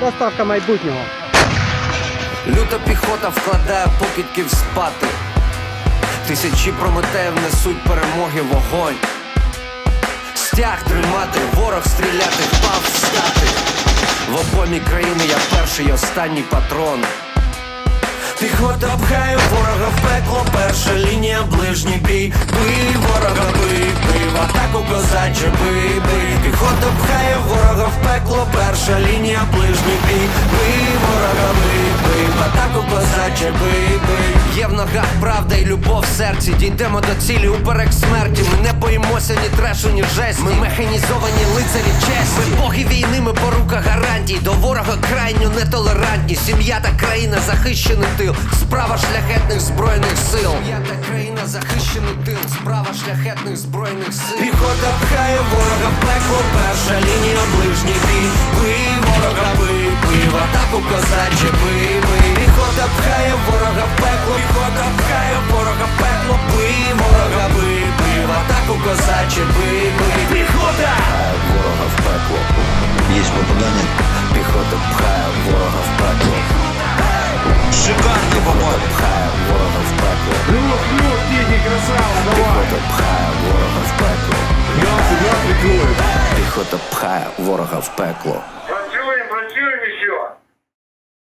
Доставка майбутнього. Люта піхота вкладає покидьків спати. Тисячі прометеїв несуть перемоги вогонь. Стяг тримати, ворог стріляти, впав встати. В обомі країни я перший останній патрон. Піхота пхає ворога в пекло, перша лінія, ближній бій. Бий ворога, бий, бий, в атаку козаче, бий, бий. Піхота пхає перша лінія, ближній бій. Ворога, бий, в атаку козаче, бий. Є в ногах правда і любов в серці. Дійдемо до цілі уперек смерті. Ми не боїмося ні трешу, ні жесті. Ми механізовані лицарі честі. Ми боги війни, ми порука гарантій. До ворога крайньо нетолерантні. Сім'я та країна захищений тил. Справа шляхетних збройних сил. Захищений тил. Справа шляхетних збройних сил. Піхота пхає ворога пекло. Перша лінія, ближній бій. Ви ворога, прикрою. Піхота пхає ворога в пекло.